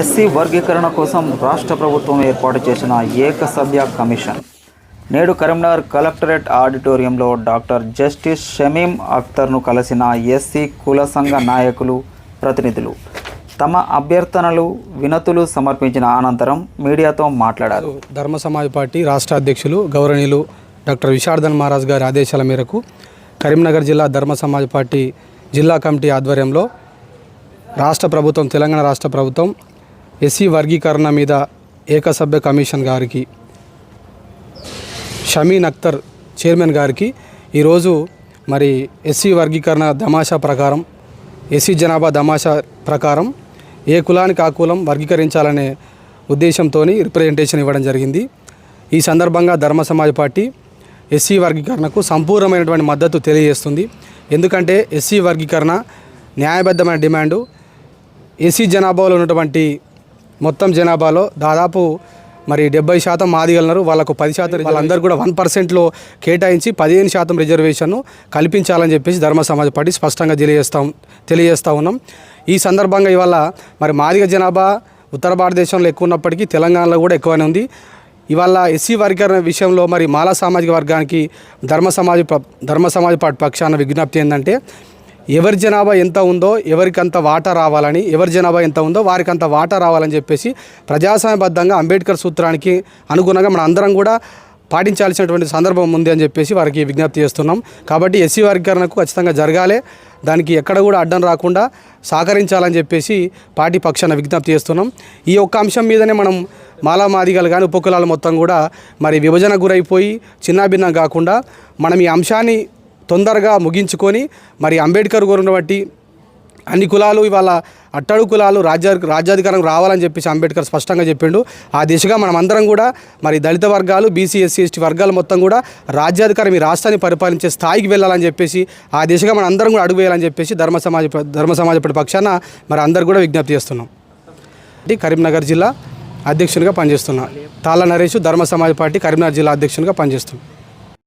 SC వర్గీకరణ కోసం రాష్ట్ర ప్రభుత్వం ఏర్పాటు చేసిన ఏకసభ్య కమిషన్. నేడు కరీంనగర్ కలెక్టరేట్ ఆడిటోరియంలో డాక్టర్ జస్టిస్ షమీం అఖ్తర్ను కలిసిన ఎస్సీ కుల సంఘ నాయకులు ప్రతినిధులు తమ అభ్యర్థనలు వినతులు సమర్పించిన అనంతరం మీడియాతో మాట్లాడారు. ధర్మ సమాజ్ పార్టీ రాష్ట్ర అధ్యక్షులు గౌరవనీయులు డాక్టర్ విశార్దన్ మహారాజ్ గారి ఆదేశాల మేరకు కరీంనగర్ జిల్లా ధర్మ సమాజ్ పార్టీ జిల్లా కమిటీ ఆధ్వర్యంలో రాష్ట్ర ప్రభుత్వం తెలంగాణ రాష్ట్ర ప్రభుత్వం ఎస్సీ వర్గీకరణ మీద ఏకసభ్య కమిషన్ గారికి షమీన్ అఖ్తర్ చైర్మన్ గారికి ఈరోజు మరి ఎస్సీ వర్గీకరణ దమాషా ప్రకారం ఎస్సీ జనాభా దమాషా ప్రకారం ఏ కులానికి ఆ కులం వర్గీకరించాలనే ఉద్దేశంతో రిప్రజెంటేషన్ ఇవ్వడం జరిగింది. ఈ సందర్భంగా ధర్మ సమాజ్ పార్టీ ఎస్సీ వర్గీకరణకు సంపూర్ణమైనటువంటి మద్దతు తెలియజేస్తుంది. ఎందుకంటే ఎస్సీ వర్గీకరణ న్యాయబద్ధమైన డిమాండు ఎస్సీ జనాభాలో ఉన్నటువంటి మొత్తం జనాభాలో దాదాపు మరి డెబ్బై శాతం మాదిగలన్నారు వాళ్ళకు పది శాతం వాళ్ళందరూ కూడా వన్ పర్సెంట్లో కేటాయించి పదిహేను శాతం రిజర్వేషన్ను కల్పించాలని చెప్పేసి ధర్మ సమాజ పార్టీ స్పష్టంగా తెలియజేస్తాం తెలియజేస్తూ ఉన్నాం. ఈ సందర్భంగా ఇవాళ మరి మాదిగ జనాభా ఉత్తర భారతదేశంలో ఎక్కువ ఉన్నప్పటికీ తెలంగాణలో కూడా ఎక్కువనే ఉంది. ఇవాళ ఎస్సీ వర్గీకరణ విషయంలో మరి మాలా సామాజిక వర్గానికి ధర్మ సమాజ ధర్మ సమాజ పార్టీ పక్షాన విజ్ఞప్తి ఏంటంటే ఎవరి జనాభా ఎంత ఉందో ఎవరికి అంత వాటా రావాలని ఎవరి జనాభా ఎంత ఉందో వారికి అంత వాటా రావాలని చెప్పేసి ప్రజాస్వామ్యబద్ధంగా అంబేద్కర్ సూత్రానికి అనుగుణంగా మన అందరం కూడా పాటించాల్సినటువంటి సందర్భం ఉంది అని చెప్పేసి వారికి విజ్ఞప్తి చేస్తున్నాం. కాబట్టి ఎస్సీ వర్గీకరణకు ఖచ్చితంగా జరగాలి. దానికి ఎక్కడ కూడా అడ్డం రాకుండా సహకరించాలని చెప్పేసి పార్టీ పక్షాన విజ్ఞప్తి చేస్తున్నాం. ఈ ఒక్క అంశం మీదనే మనం మాలా మాదిగలు కానీ ఉపకులాలు మొత్తం కూడా మరి విభజన గురైపోయి చిన్నాభిన్నం కాకుండా మనం ఈ అంశాన్ని తొందరగా ముగించుకొని మరి అంబేద్కర్ గురిని బట్టి అన్ని కులాలు ఇవాళ అట్టడుగు కులాలు రాజ్య రాజ్యాధికారం రావాలని చెప్పేసి అంబేద్కర్ స్పష్టంగా చెప్పిండు. ఆ దిశగా మనం అందరం కూడా మరి దళిత వర్గాలు బీసీ ఎస్సీ ఎస్టీ వర్గాలు మొత్తం కూడా రాజ్యాధికారం ఈ రాష్ట్రాన్ని పరిపాలించే స్థాయికి వెళ్ళాలని చెప్పేసి ఆ దిశగా మనం అందరం కూడా అడుగు వేయాలని చెప్పేసి ధర్మ సమాజ ధర్మ సమాజ పక్షాన మరి అందరు కూడా విజ్ఞప్తి చేస్తున్నాం. ఇది కరీంనగర్ జిల్లా అధ్యక్షునిగా పనిచేస్తున్నా. తాళ్ళ నరేష్ ధర్మ సమాజ్ పార్టీ కరీంనగర్ జిల్లా అధ్యక్షునిగా పనిచేస్తున్నాం.